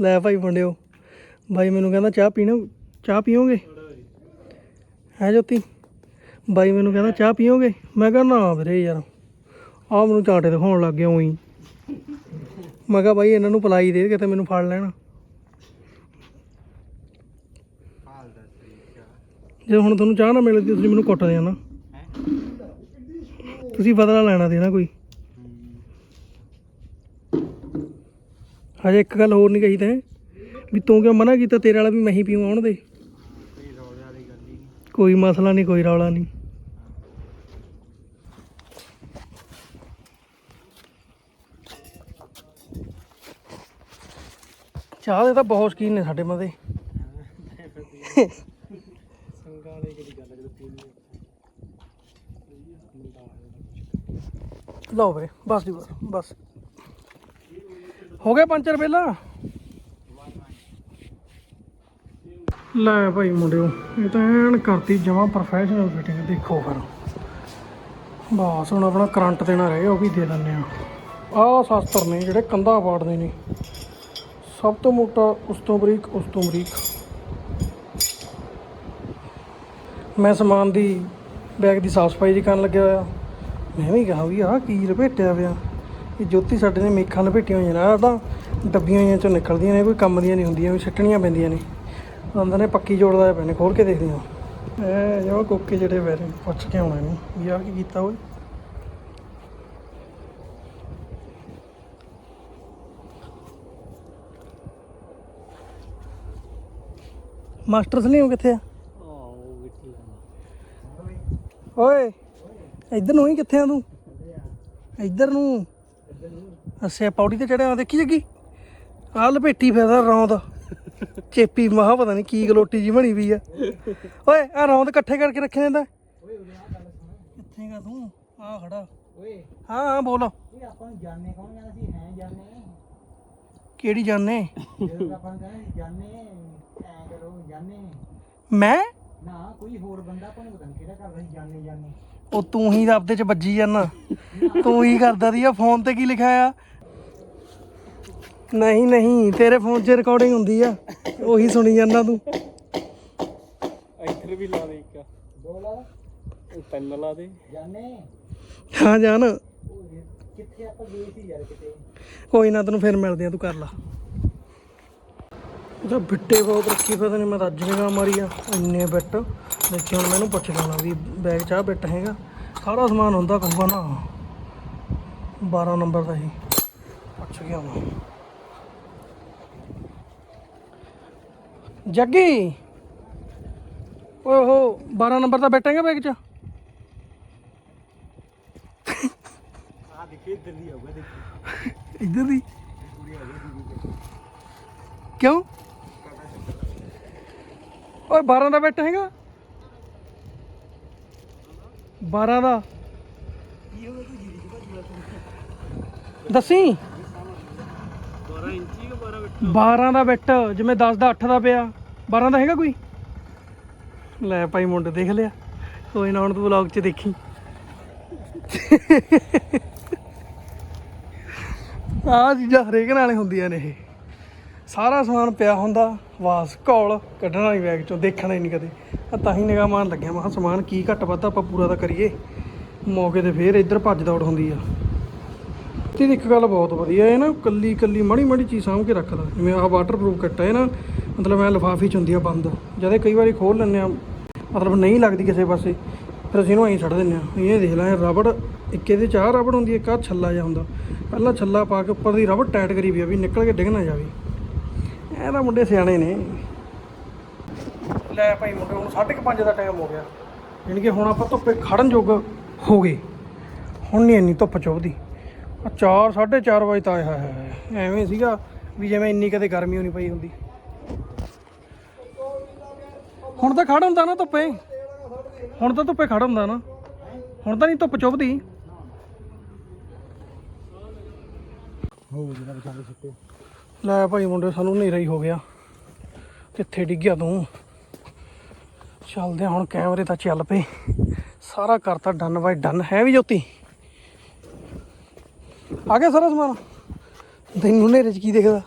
ਲੈ ਭਾਈ ਮੁੰਡਿਓ। ਬਾਈ ਮੈਨੂੰ ਕਹਿੰਦਾ ਚਾਹ ਪੀਣਾ ਚਾਹ ਪੀਓਗੇ? ਹੈ ਜੋਤੀ? ਬਾਈ ਮੈਨੂੰ ਕਹਿੰਦਾ ਚਾਹ ਪੀਓਗੇ? ਮੈਂ ਕਿਹਾ ਨਾ ਵੀਰੇ ਯਾਰ ਆ ਮੈਨੂੰ ਚਾਟੇ ਦਿਖਾਉਣ ਲੱਗ ਗਿਆ ਉਹੀ। ਮੈਂ ਕਿਹਾ ਬਾਈ ਇਹਨਾਂ ਨੂੰ ਪਲਾਈ ਦੇ ਕਿਤੇ ਮੈਨੂੰ ਫੜ ਲੈਣ। ਜੇ ਹੁਣ ਤੁਹਾਨੂੰ ਚਾਹ ਨਾ ਮਿਲਦੀ ਤੁਸੀਂ ਮੈਨੂੰ ਕੁੱਟ ਦੇਣਾ ਤੁਸੀਂ ਬਦਲਾ ਲੈਣਾ ਦੇਣਾ ਕੋਈ। ਹਜੇ ਇੱਕ ਗੱਲ ਹੋਰ ਨਹੀਂ ਕਹੀ ਤੈਂ ਵੀ ਤੂੰ ਕਿਉਂ ਮਨਾ ਕੀਤਾ? ਤੇਰੇ ਵਾਲਾ ਵੀ ਮੈਂ ਹੀ ਪੀਉ ਆਉਣ ਦੇ। ਕੋਈ ਮਸਲਾ ਨਹੀਂ, ਕੋਈ ਰੌਲਾ ਨਹੀਂ। ਚਾਹ ਦੇ ਤਾਂ ਬਹੁਤ ਸ਼ਕੀਨ ਨੇ ਸਾਡੇ ਮਦੇ ਲਓ ਵੀਰੇ, ਬਸ ਜੀ ਬਸ ਬਸ। ਹੋ ਗਿਆ ਪੰਚਰ ਪਹਿਲਾਂ? ਲੈ ਭਾਈ ਮੁੰਡਿਓ, ਇਹ ਤਾਂ ਐਨ ਕਰਤੀ ਜਮਾ ਪ੍ਰੋਫੈਸ਼ਨਲ ਫਿਟਿੰਗ ਦੇਖੋ ਫਿਰ। ਬਸ ਹੁਣ ਆਪਣਾ ਕਰੰਟ ਦੇਣਾ ਰਹਿ ਗਿਆ, ਉਹ ਵੀ ਦੇ ਦਿੰਦੇ ਆ ਆਹ ਸ਼ਾਸਤਰ ਨੇ ਜਿਹੜੇ ਕੰਧਾ ਪਾੜਦੇ ਨੇ। ਸਭ ਤੋਂ ਮੋਟਾ ਉਸ ਤੋਂ ਬਰੀਕ, ਉਸ ਤੋਂ ਬਰੀਕ। ਮੈਂ ਸਮਾਨ ਦੀ ਬੈਗ ਦੀ ਸਾਫ਼ ਸਫ਼ਾਈ ਦੀ ਕਰਨ ਲੱਗਿਆ ਹੋਇਆ। ਮੈਂ ਵੀ ਕਿਹਾ ਵੀ ਆਹ ਕੀ ਲਪੇਟਿਆ ਪਿਆ। ਇਹ ਜੋਤੀ ਸਾਡੇ ਨੇ ਮੇਖਾਂ ਲਪੇਟੀਆਂ ਹੋਈਆਂ ਨੇ। ਤਾਂ ਡੱਬੀਆਂ ਹੋਈਆਂ ਚੋਂ ਨਿਕਲਦੀਆਂ ਨੇ, ਕੋਈ ਕੰਮ ਦੀਆਂ ਨਹੀਂ ਹੁੰਦੀਆਂ ਵੀ ਸਿੱਟਣੀਆਂ ਪੈਂਦੀਆਂ ਨੇ। ਅੰਦਰ ਨੇ ਪੱਕੀ ਜੋੜਦਾ ਪਏ ਨੇ ਖੋਲ ਕੇ ਦੇਖਦੇ ਹਾਂ ਐ ਜਿਵੇਂ ਕੋਕੇ ਜਿਹੜੇ ਪੈ ਪੁੱਛ ਕੇ ਆਉਣਾ ਇਹਨੂੰ, ਵੀ ਆਹ ਕੀ ਕੀਤਾ ਓਏ। ਮਾਸਟਰ ਸਲੀਮ ਕਿੱਥੇ ਉਹ ਵੀ ਠੀਕ ਆ? ਓਏ, ਇੱਧਰ ਨੂੰ ਹੀ ਕਿੱਥੇ ਆ ਤੂੰ? ਇੱਧਰ ਨੂੰ। ਅੱਛਾ ਪੌੜੀ ਤੇ ਚੜਿਆ ਦੇਖੀ ਜੱਗੀ? ਆਹ ਲਪੇਟੀ ਫਿਰਦਾ ਰੌਂਦ। ਚੇਪੀ ਮਹਾ ਪਤਾ ਨਹੀਂ ਕੀ ਗਲੋਟੀ ਜੀ ਬਣੀ ਵੀ ਆ। ਓਏ ਆ ਰੌਂਦ ਇਕੱਠੇ ਕਰਕੇ ਰੱਖੇ ਨੇ ਤਾਂ ਕਿੱਥੇ ਗਾ ਤੂੰ? ਆ ਖੜਾ। ਓਏ। ਹਾਂ ਹਾਂ ਬੋਲ। ਇਹ ਆਪਾਂ ਨੂੰ ਜਾਣਨੇ ਕੌਣ ਕਹਿੰਦਾ ਸੀ? ਹੈ ਜਾਣਨੇ? ਕਿਹੜੀ ਜਾਣੇ ਜਦੋਂ ਆਪਾਂ ਕਹਿੰਦਾ ਐ ਕਰੋ ਮੈਂ? ਨਾ ਕੋਈ ਹੋਰ ਬੰਦਾ ਆਪਾਂ ਨੂੰ ਪਤਾ ਨਹੀਂ ਕਿਹੜਾ ਕਰਦਾ ਸੀ ਜਾਣਨੇ ਜਾਣਨੇ। ਉਹ ਤੂੰ ਹੀ ਆਪਦੇ ਚ ਵੱਜੀ ਜਾਂਦਾ ਤੂੰ ਹੀ ਕਰਦਾ ਦੀ ਆ ਫੋਨ ਤੇ ਕੀ ਲਿਖਿਆ ਆ ਨਹੀਂ ਨਹੀਂ ਤੇਰੇ ਫੋਨ 'ਚ ਰਿਕਾਰਡਿੰਗ ਹੁੰਦੀ ਆ। ਉਹੀ ਸੁਣੀ ਜਾਂਦਾ ਤੂੰ। ਇੱਧਰ ਵੀ ਲਾ ਦੇ ਇੱਕ। ਦੋ ਲਾ ਉਹ ਤਿੰਨ ਲਾ ਦੇ। ਜਾਣਨੇ ਹਾਂ ਜਾਨ। ਉਹ ਕਿੱਥੇ ਆਪਾਂ ਗਏ ਸੀ ਯਾਰ ਕਿਤੇ? ਕੋਈ ਨਾ ਤੈਨੂੰ ਫਿਰ ਮਿਲਦੇ ਆ ਤੂੰ ਕਰ ਲਾ। ਉਹਦਾ ਬਿੱਟੇ ਬਹੁਤ ਰੱਖੀ ਪਤਾ ਨਹੀਂ ਮੈਂ ਤਾਂ ਅੱਜ ਵੀ ਗਾ ਮਾਰੀ ਆ ਇੰਨੇ ਬਿੱਟ। ਦੇਖੀ ਹੁਣ ਮੈਨੂੰ ਪੁੱਛ ਲੈਣਾ ਵੀ ਬੈਗ 'ਚ ਆਹ ਬਿੱਟ ਹੈਗਾ। ਸਾਰਾ ਸਮਾਨ ਹੁੰਦਾ ਕਹੂਗਾ ਨਾ। 12 ਨੰਬਰ ਦਾ ਹੀ। ਪੁੱਛ ਗਿਆ ਮੈਂ ਜੱਗੀ! ਓਏ ਹੋ 12 ਨੰਬਰ ਦਾ ਬਿੱਟ ਹੈਗਾ ਬੈਗ 'ਚ? ਆ ਦੇਖੇ ਇੱਧਰ ਦੀ ਆਊਗਾ ਦੇਖੀ। ਇੱਧਰ ਦੀ? ਕਿਉਂ? ਓਏ 12 ਦਾ ਬੈਟ ਹੈਗਾ। 12 ਦਾ। ਦੱਸੀ? 12 ਇੰਚੀ ਕਿ 12 ਬਿੱਟ 12 ਦਾ ਬੈਟ, ਜਿਵੇਂ 10 ਦਾ 8 ਦਾ ਪਿਆ। 12 ਦਾ ਹੈਗਾ ਕੋਈ? ਲੈ ਭਾਈ ਮੁੰਡੇ ਦੇਖ ਲਿਆ। ਕੋਈ ਨਾ ਹੁਣ ਤੂੰ ਵਲੌਗ 'ਚ ਦੇਖੀ। ਆਹ ਚੀਜ਼ਾਂ ਹਰੇਕ ਨਾਲੇ ਹੁੰਦੀਆਂ ਨੇ ਇਹ। ਸਾਰਾ ਸਮਾਨ ਪਿਆ ਹੁੰਦਾ। ਵਾਸ ਘੋਲ ਕੱਢਣਾ ਨਹੀਂ ਬੈਗ ਚੋਂ, ਦੇਖਣਾ ਹੀ ਨਹੀਂ ਕਦੇ। ਆ ਤਾਂ ਹੀ ਨਿਗਾਹ ਮਾਰਨ ਲੱਗਿਆ, ਮੈਂ ਕਿਹਾ ਸਮਾਨ ਕੀ ਘੱਟ ਵੱਧ ਆਪਾਂ ਪੂਰਾ ਤਾਂ ਕਰੀਏ। ਮੌਕੇ ਤੇ ਫੇਰ ਇੱਧਰ ਭੱਜ ਦੌੜ ਹੁੰਦੀ ਆ। ਜੋਤੀ ਇੱਕ ਗੱਲ ਬਹੁਤ ਵਧੀਆ ਹੈ ਨਾ ਕੱਲੀ ਕੱਲੀ ਮਾੜੀ ਮਾੜੀ ਚੀਜ਼ ਸਾਂਭ ਕੇ ਰੱਖਦਾ ਜਿਵੇਂ ਆਹ ਵਾਟਰਪ੍ਰੂਫ ਕੱਟਾ ਹੈ ਨਾ ਮਤਲਬ ਐ ਲਿਫਾਫੇ ਚ ਹੁੰਦੀ ਆ ਬੰਦ। ਜਦੇ ਕਈ ਵਾਰੀ ਖੋਲ ਲੈਂਦੇ ਆ, ਮਤਲਬ ਨਹੀਂ ਲੱਗਦੀ ਕਿਸੇ ਪਾਸੇ, ਫਿਰ ਅਸੀਂ ਇਹਨੂੰ ਐਂ ਛੱਡ ਦਿੰਦੇ ਆ। ਇਹ ਦੇਖ ਲੈ, ਰਬੜ, ਇੱਕ ਇਹਦੇ ਚਾਰ ਰਬੜ ਹੁੰਦੀ ਹੈ ਇੱਕ ਆਹ ਛੱਲਾ ਜਿਹਾ ਹੁੰਦਾ। ਪਹਿਲਾਂ ਛੱਲਾ ਪਾ ਕੇ ਉੱਪਰ ਦੀ ਰਬੜ ਟਾਈਟ ਕਰੀ ਵੀ ਆ, ਵੀ ਨਿਕਲ ਕੇ ਡਿੱਗ ਨਾ ਜਾਵੇ। ਇਹ ਤਾਂ ਮੁੰਡੇ ਸਿਆਣੇ ਨੇ। ਲੈ ਭਾਈ ਮੁੰਡੇ ਹੁਣ 5:30 ਦਾ ਟਾਈਮ ਹੋ ਗਿਆ। ਯਾਨੀ ਕਿ ਹੁਣ ਆਪਾਂ ਧੁੱਪੇ ਖੜਨ ਯੋਗ ਹੋ ਗਏ। ਹੁਣ ਨਹੀਂ ਇੰਨੀ ਧੁੱਪ ਚੁੱਭਦੀ। ਆ 4 4:30 ਵਜੇ ਤਾਂ ਆਇਆ ਹੈ। ਐਵੇਂ ਸੀਗਾ ਵੀ ਜਿਵੇਂ ਇੰਨੀ ਕਦੇ ਗਰਮੀ ਹੋਣੀ ਪਈ ਹੁੰਦੀ। ਹੁਣ ਤਾਂ ਖੜ ਹੁੰਦਾ ਨਾ ਧੁੱਪੇ। ਹੁਣ ਤਾਂ ਧੁੱਪੇ ਖੜ ਹੁੰਦਾ ਨਾ। ਹੁਣ ਤਾਂ ਨਹੀਂ ਧੁੱਪ ਚੁੱਭਦੀ। ਹੋ ਜਿਹੜਾ ਵਿਚਾਰੇ ਸੁੱਤੇ। ਲੈ ਭਾਈ ਮੁੰਡੇ, ਸਾਨੂੰ ਹਨੇਰਾ ਹੀ ਹੋ ਗਿਆ। ਕਿੱਥੇ ਡਿੱਗਿਆ ਤੂੰ? ਚੱਲਦੇ ਹੁਣ, ਕੈਮਰੇ ਤਾਂ ਚੱਲ ਪਏ। ਸਾਰਾ ਕਰਤਾ ਡਨ ਬਾਈ ਡਨ ਹੈ ਵੀ ਜੋਤੀ? ਆ ਗਿਆ ਸਾਰਾ ਸਮਾਨ? ਤੈਨੂੰ ਹਨੇਰੇ 'ਚ ਕੀ ਦੇਖਦਾ?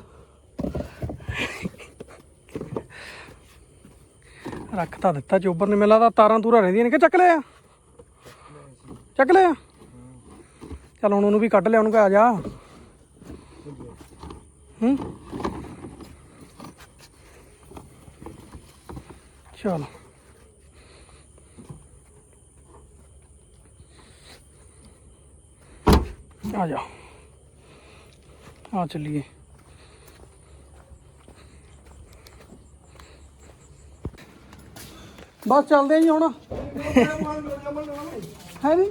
ਰੱਖ ਤਾਂ ਦਿੱਤਾ ਚੋਬਰ ਨੇ ਮੈਨੂੰ ਲੱਗਦਾ ਤਾਰਾਂ ਤੂਰਾਂ ਰਹਿੰਦੀਆਂ ਨੇ, ਕਿ ਚੱਕ ਲਿਆ? ਚੱਕ ਲਿਆ? ਚੱਲ ਹੁਣ ਉਹਨੂੰ ਵੀ ਕੱਢ ਲਿਆ, ਉਹਨੂੰ ਕਹ ਆ ਜਾ। ਹੂੰ ਚਲ। ਆ ਜਾ ਆ ਚੱਲੀਏ। ਬਸ ਚੱਲਦੇ ਆ ਜੀ ਹੁਣ। ਹੈ ਜੀ?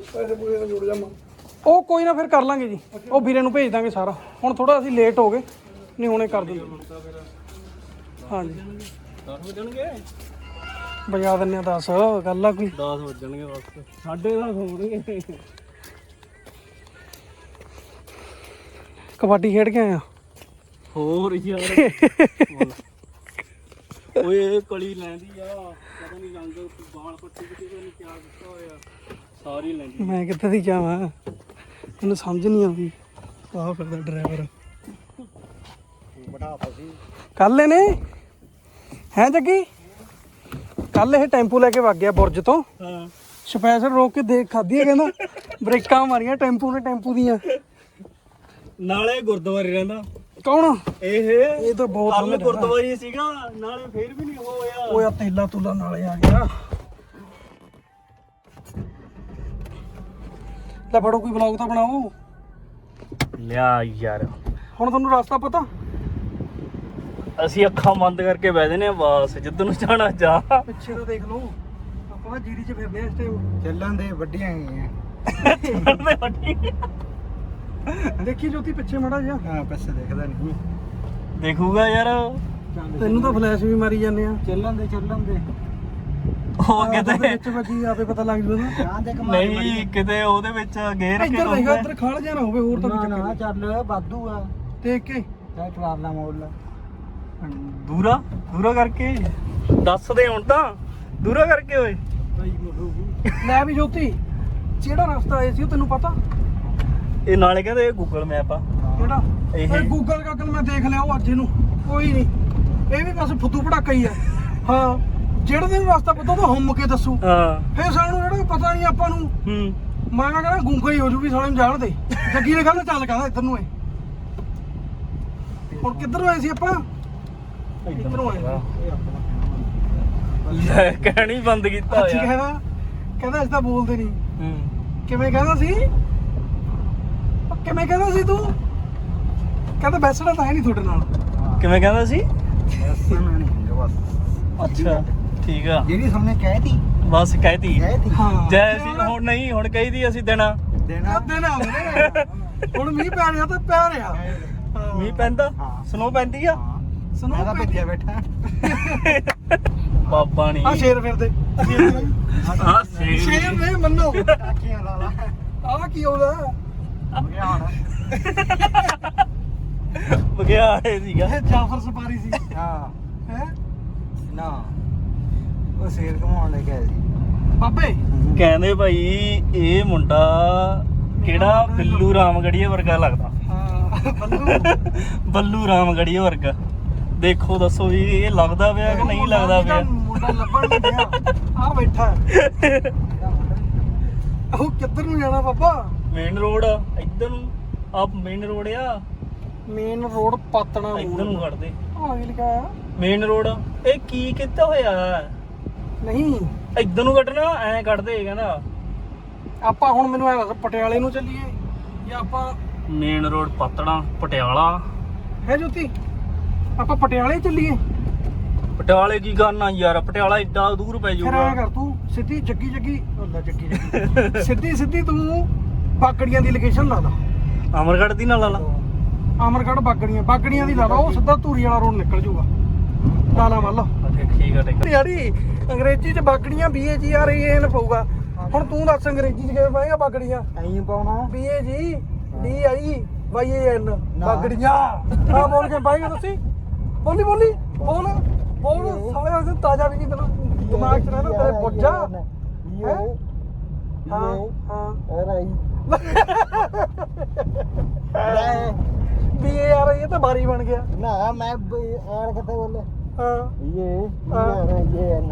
ਉਹ ਕੋਈ ਨਾ ਫਿਰ ਕਰ ਲਾਂਗੇ ਜੀ। ਉਹ ਵੀਰੇ ਨੂੰ ਭੇਜ ਦਾਂਗੇ ਸਾਰਾ। ਹੁਣ ਥੋੜਾ ਅਸੀਂ ਲੇਟ ਹੋ ਗਏ। ਨਹੀਂ ਹੁਣੇ ਕਰ ਦਿੰਦੇ। ਹਾਂਜੀ। 10 ਵਜਣਗੇ? ਬਜਾ ਦਿੰਨੇ ਆ 10 ਗੱਲ ਆ ਕੋਈ? 10 ਵਜਣਗੇ ਬਸ। ਸਾਢੇ 10 ਹੋਣਗੇ। ਕਬੱਡੀ ਖੇਡ ਕੇ ਆਏ ਆ? ਹੋਰ ਯਾਰ। ਓਏ ਕਲੀ ਲੈਂਦੀ ਆ। ਪਤਾ ਨਹੀਂ ਰੰਗ ਬਾਲ ਪੱਟੀ ਕਿਤੇ ਨਹੀਂ ਕਿਆ ਦਿੱਤਾ ਹੋਇਆ। ਸਾਰੀ ਲੈਂਦੀ ਮੈਂ ਕਿੱਥੇ ਦੀ ਜਾਵਾਂ? ਮੈਨੂੰ ਸਮਝ ਨਹੀਂ ਆਉਂਦੀ। ਆਹ ਫਿਰਦਾ ਡਰਾਈਵਰ ਬਟਾ ਫਸੀ ਕੱਲ ਇਹਨੇ ਹੈ ਜੱਗੀ? ਕੱਲ ਇਹ ਟੈਂਪੂ ਲੈ ਕੇ ਵਗ ਗਿਆ ਬੁਰਜ ਤੋਂ। ਹਾਂ। ਸਪੈਸ਼ਲ ਰੋਕ ਕੇ ਦੇਖ ਖਾਦੀ ਹੈ ਕਹਿੰਦਾ। ਬ੍ਰੇਕਾਂ ਮਾਰੀਆਂ ਟੈਂਪੂ ਨੇ ਟੈਂਪੂ ਦੀਆਂ। ਨਾਲੇ ਗੁਰਦੁਆਰੇ ਰਹਿੰਦਾ। ਕੌਣ? ਇਹ ਇਹ ਤਾਂ ਬਹੁਤ ਕੱਲ ਗੁਰਦੁਆਰੇ ਸੀਗਾ ਨਾਲੇ ਫੇਰ ਵੀ ਨਹੀਂ ਹੋਇਆ। ਉਹ ਆ ਤੇਲਾ ਤੁਲਾ ਨਾਲੇ ਆ ਗਿਆ। ਲੈ ਫੜੋ ਕੋਈ ਵਲੌਗ ਤਾਂ ਬਣਾਓ। ਲਿਆ ਯਾਰ। ਹੁਣ ਤੁਹਾਨੂੰ ਰਸਤਾ ਪਤਾ? ਅਸੀਂ ਅੱਖਾਂ ਬੰਦ ਕਰਕੇ ਬਹਿ ਜਨੇ ਬਸ ਜਿੱਦ ਨੂੰ ਜਾਣਾ ਜਾ। ਪਿੱਛੇ ਤੋਂ ਦੇਖ ਲਓ ਆਪਾਂ ਤਾਂ ਜੀਰੀ 'ਚ ਫਿਰਦੇ ਆ ਇਸ ਟਾਈਮ ਚੱਲਣ ਦੇ ਵੱਡੀਆਂ ਗਈਆਂ ਦੇਖੀ ਜੋਤੀ ਪਿੱਛੇ ਮੜਾ ਜਾ ਹਾਂ ਪਿੱਛੇ ਦੇਖਦਾ ਨਹੀਂ ਦੇਖੂਗਾ ਯਾਰ। ਤੈਨੂੰ ਤਾਂ ਫਲੈਸ਼ ਵੀ ਮਾਰੀ ਜਾਂਦੇ ਆ। ਚੱਲਣ ਦੇ ਚੱਲਣ ਦੇ। ਉਹ ਉਹਦੇ ਕਿਤੇ ਵਿੱਚ ਵੱਜੀ ਆਪੇ ਪਤਾ ਲੱਗ ਜੂ ਨਾ। ਨਹੀਂ ਕਿਤੇ ਉਹਦੇ ਵਿੱਚ ਗੇਰ ਕੇ ਇੱਧਰ ਦੇਖੋ ਇੱਧਰ ਖਾਲ ਜਾ ਨਾ ਹੋਵੇ ਹੋਰ ਤਾਂ ਚੱਲ ਵਾਧੂ ਆ। ਦੇਖ ਕੇ। ਚਾਹ ਟਰਾਲਾ ਮੋੜ ਲਾ। ਦੂਰਾ ਦੂਰਾ ਕਰਕੇ। ਦੱਸ ਦੇ ਹੁਣ ਤਾਂ। ਦੂਰਾ ਕਰਕੇ ਓਏ। ਲੈ ਵੀ ਜੋਤੀ ਜਿਹੜਾ ਰਸਤਾ ਆਇਆ ਸੀ ਉਹ ਤੈਨੂੰ ਪਤਾ? ਇਹ ਨਾਲੇ ਕਹਿੰਦੇ ਇਹ ਗੂਗਲ ਮੈਪ ਆ। ਕਿਹੜਾ? ਇਹ- ਗੂਗਲ ਗਾਗਲ ਮੈਂ ਦੇਖ ਲਿਆ ਉਹ ਅੱਜ ਇਹਨੂੰ। ਕੋਈ ਨਹੀਂ। ਇਹ ਵੀ ਬਸ ਫੁੱਦੂ ਪੜਾਕਾ ਹੀ ਆ। ਹਾਂ ਜਿਹੜਾ ਦਿਨ ਰਸਤਾ ਪਤਾ ਉਹ ਹੰਮ ਕੇ ਦੱਸੂ। ਹਾਂ। ਫੇਰ ਸਾਨੂੰ ਜਿਹੜਾ ਪਤਾ ਨਹੀਂ ਆਪਾਂ ਨੂੰ। ਹੂੰ। ਮੈਂ ਕਹਿੰਦਾ ਗੁੰਗਾ ਹੀ ਹੋ ਜੂ ਵੀ ਸਾਲੇ ਨੂੰ ਜਾਣ ਦੇ। ਜੱਗੀ ਨੇ ਕਹਿੰਦਾ ਚੱਲ ਕਹਿੰਦਾ ਇੱਧਰ ਨੂੰ ਏ ਹੁਣ ਕਿੱਧਰ ਆਏ ਸੀ ਆਪਾਂ? ਇੱਧਰੋਂ ਸੀ। ਲੈ ਕਹਿਣੀ ਬੰਦ ਕੀਤਾ ਅੱਛੀ ਹੋਇਆ। ਕਹਿੰਦਾ ਕਹਿੰਦਾ ਇਸ ਤਾਂ ਬੋਲਦੇ ਨਹੀਂ। ਹੂੰ। ਕਿਵੇਂ ਕਹਿੰਦਾ ਸੀ? ਉਹ ਕਿਵੇਂ ਕਹਿੰਦਾ ਸੀ ਤੂੰ? ਕਹਿੰਦਾ ਬੈਸਣਾ ਤਾਂ ਹੈ ਨਹੀਂ ਤੁਹਾਡੇ ਨਾਲ। ਕਿਵੇਂ ਕਹਿੰਦਾ ਸੀ? ਬਸ ਨਾ ਨਹੀਂ ਹੁੰਦਾ ਬਸ। ਅੱਛਾ ਠੀਕ ਆ। ਜਿਹੜੀ ਸਾਹਮਣੇ ਕਹਿਤੀ। ਬਸ ਕਹਿਤੀ। ਕਹਿਤੀ। ਹਾਂ। ਜੈ ਅਸੀਂ ਹੁਣ ਨਹੀਂ ਹੁਣ ਕਹੀਦੀ ਅਸੀਂ ਦੇਣਾ। ਦੇਣਾ। ਅੱਧੇ ਨਾ ਹੁਣ ਮੀਂਹ ਪੈ ਰਿਹਾ ਤਾਂ ਪੈ ਰਿਹਾ। ਹਾਂ। ਮੀਂਹ ਪੈਂਦਾ? ਹਾਂ। ਸਨੋ ਪੈਂਦੀ ਆ? ਹਾਂ। ਮੈਂ ਤਾਂ ਭੇਜਿਆ ਬੈਠਾ। ਬਾਬਾ ਨਹੀਂ ਆ ਸ਼ੇਰ ਫਿਰਦੇ। ਆ ਸੇਰ। ਸ਼ੇਰ ਨੇ ਮੰਨੋ। ਅੱਖੀਆਂ ਲਾ ਲਾ। ਆ ਕੀ ਹੋਦਾ ਹੋ ਗਿਆ ਹੁਣ ਬਗਿਆੜੇ ਸੀਗਾ ਜਾਫਰ ਸਪਾਰੀ ਸੀ। ਹਾਂ। ਹੈ? ਨਾ। ਉਹ ਸ਼ੇਰ ਘਮਾਉਣ ਲੈ ਕੇ ਆਇਆ ਸੀ। ਬਾਬੇ। ਕਹਿੰਦੇ ਭਾਈ ਇਹ ਮੁੰਡਾ ਕਿਹੜਾ ਬਿੱਲੂ ਰਾਮਗੜੀਏ ਵਰਗਾ ਲੱਗਦਾ? ਹਾਂ। ਬੱਲੂ। ਬੱਲੂ ਰਾਮਗੜੀਏ ਵਰਗਾ। ਦੇਖੋ ਦੱਸੋ ਵੀ ਇਹ ਲੱਗਦਾ ਪਿਆ ਕਿ ਨਹੀਂ ਲੱਗਦਾ ਪਿਆ? ਮੁੰਡਾ ਲੱਭਣ ਨਹੀਂ ਗਿਆ ਆ ਬੈਠਾ ਉਹ ਕਿੱਧਰ ਨੂੰ ਜਾਣਾ ਬਾਬਾ ਮੇਨ ਰੋਡ ਇੱਧਰ ਨੂੰ। ਆ ਮੇਨ ਰੋਡ ਆ। ਮੇਨ ਰੋਡ ਪਾਤਣਾ ਇੱਧਰ ਨੂੰ ਕੱਢਦੇ ਹਾਂ ਕੀ ਲਿਖਿਆ ਆ? ਮੇਨ ਰੋਡ ਇਹ ਕੀ ਕੀਤਾ ਹੋਇਆ ਨਹੀਂ। ਇੱਧਰ ਨੂੰ ਕੱਢਣਾ ਐਂ ਕੱਢਦੇ ਕਹਿੰਦਾ। ਆਪਾਂ ਹੁਣ ਮੈਨੂੰ ਐ ਦੱਸ ਪਟਿਆਲੇ ਨੂੰ ਚੱਲੀਏ ਜਾਂ ਆਪਾਂ ਮੇਨ ਰੋਡ ਪਤੜਾ ਪਟਿਆਲਾ। ਹੈ ਜੋਤੀ? ਆਪਾਂ ਪਟਿਆਲੇ ਚੱਲੀਏ। ਪਟਿਆਲੇ ਕੀ ਕਰਨਾ ਯਾਰ ਪਟਿਆਲਾ ਏਡਾ ਦੂਰ ਪੈ ਫਿਰ ਐ ਜਾਊਗਾ ਕਰ ਤੂੰ ਸਿੱਧੀ ਜੱਗੀ ਜੱਗੀ ਅੱਲਾ ਜੱਗੀ ਜੱਗੀ। ਸਿੱਧੀ ਸਿੱਧੀ ਤੂੰ ਬਾਗੜੀਆਂ ਦੀ ਲੋਕੇਸ਼ਨ ਲਾ ਲਾ। ਅਮਰਗੜ੍ਹ ਦੀ ਨਾਲ ਲਾ ਅਮਰਗੜ੍ਹ ਬਾਗੜੀਆਂ ਬਾਗੜੀਆਂ ਦੀ ਲਾ ਲਾ ਉਹ ਸਿੱਧਾ ਧੂਰੀ ਵਾਲਾ ਰੋਡ ਨਿਕਲ ਜਾਊਗਾ। ਲਾ ਲਾ ਠੀਕ ਆ ਠੀਕ ਆ ਯਾਰੀ ਅੰਗਰੇਜ਼ੀ ਚ ਬਾਗੜੀਆਂ ਬੀ ਏ ਜੀ ਆਰ ਏ ਐਨ ਪਊਗਾ। ਹੁਣ ਤੂੰ ਦੱਸ ਅੰਗਰੇਜ਼ੀ ਚ ਕਿਵੇਂ ਪਾਏਗਾ ਬਾਗੜੀਆਂ ਐਂ ਪਾਉਣਾ। ਬੀ ਏ ਜੀ ਡੀ ਆਈ ਵਾਈ ਏ ਐਨ ਬਾਗੜੀਆਂ ਆ ਬੋਲ ਕੇ ਪਾਏਗਾ ਤੁਸੀਂ? ਬੋਲੀ ਬੋਲੀ ਬੋਲ ਬੋਲ ਸਾਲਿਆ ਅਸੀਂ ਤਾਜ਼ਾ ਵੀ ਨਹੀਂ ਤੈਨੂੰ ਦਿਮਾਗ ਚ ਰਹਿਣਾ ਤੇਰੇ ਬੁੱਝਾ ਹਾਂ? ਹਾਂ। ਇਹ ਤਾਂ ਬਾਰੀ ਬਣ ਗਿਆ। ਨਾ ਮੈਂ ਐਰ ਕਿਤੇ ਬੋਲੇ? ਹਾਂ। ਇਹ ਹਾਂ। ਇਹ ਇਹ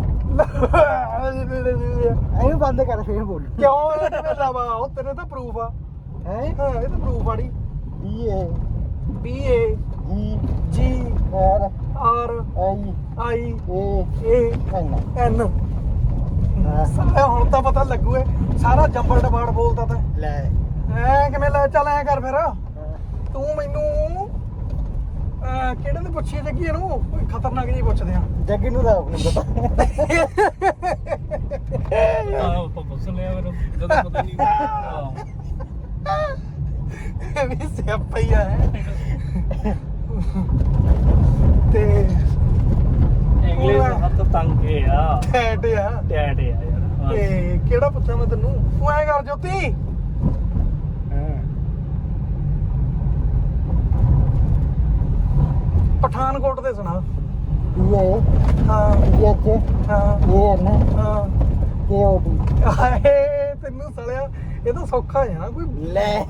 ਇਹਨੂੰ ਬੰਦ ਕਰ ਫੇਰ ਬੋਲ। ਕਿਉਂ? ਇਹ ਕਿਵੇਂ ਲਾਵਾ ਉਹ ਤੇਰੇ ਤਾਂ ਪ੍ਰੂਫ ਆ। ਹੈ? ਹਾਂ ਇਹ ਤਾਂ ਪ੍ਰੂਫ ਆੜੀ ਇਹ। ਬੀ ਏ ਜੀ ਜੀ ਆਰ ਆਰ ਆਈ ਆਈ ਏ ਏ ਐਨ। ਐਨ। ਸਾਲਾ ਹੁਣ ਤਾਂ ਪਤਾ ਲੱਗੂ ਏ ਸਾਰਾ ਜੰਬਲ ਡਬਾੜ ਬੋਲਦਾ ਤਾਂ। ਲੈ। ਐ ਕਿਵੇਂ ਲੈ ਚੱਲ ਐ ਕਰ ਫਿਰ। ਤੂੰ ਮੈਨੂੰ ਅਹ, ਕਿਹੜੇ ਨੇ ਪੁੱਛੀ ਜੱਗੀ ਇਹਨੂੰ? ਕੋਈ ਖਤਰਨਾਕ ਜੀ ਪੁੱਛਦੇ ਆ। ਜੱਗੀ ਨੂੰ ਦਾ ਪਤਾ। ਆਹ ਆਪਾਂ ਪੁੱਛ ਲਿਆ ਫਿਰ। ਜਦੋਂ ਪਤਾ ਨਹੀਂ। ਆਹ। ਇਹ ਵੀ ਸਿਆਪਾ ਹੀ ਆ ਤੇ ਇੰਗਲਿਸ਼ ਹੱਥ ਤੰਗ ਆ। ਟੈਟ ਆ। ਟੈਟ ਆ ਯਾਰ ਤੇ ਕਿਹੜਾ ਪੁੱਛਾਂ ਮੈਂ ਤੈਨੂੰ? ਤੂੰ ਐ ਕਰ ਜੋਤੀ। ਪਠਾਨਕੋਟ ਦੇ ਸੁਣਾ। ਇਹ ਹਾਂ। ਇਹ ਚ ਹਾਂ ਇਹ ਐਨ ਹਾਂ। ਕੇ ਡੀ ਹਾਏ ਤੈਨੂੰ ਸਲਿਆ ਇਹ ਤਾਂ ਸੌਖਾ ਹੈ ਨਾ ਕੋਈ ਲੈ।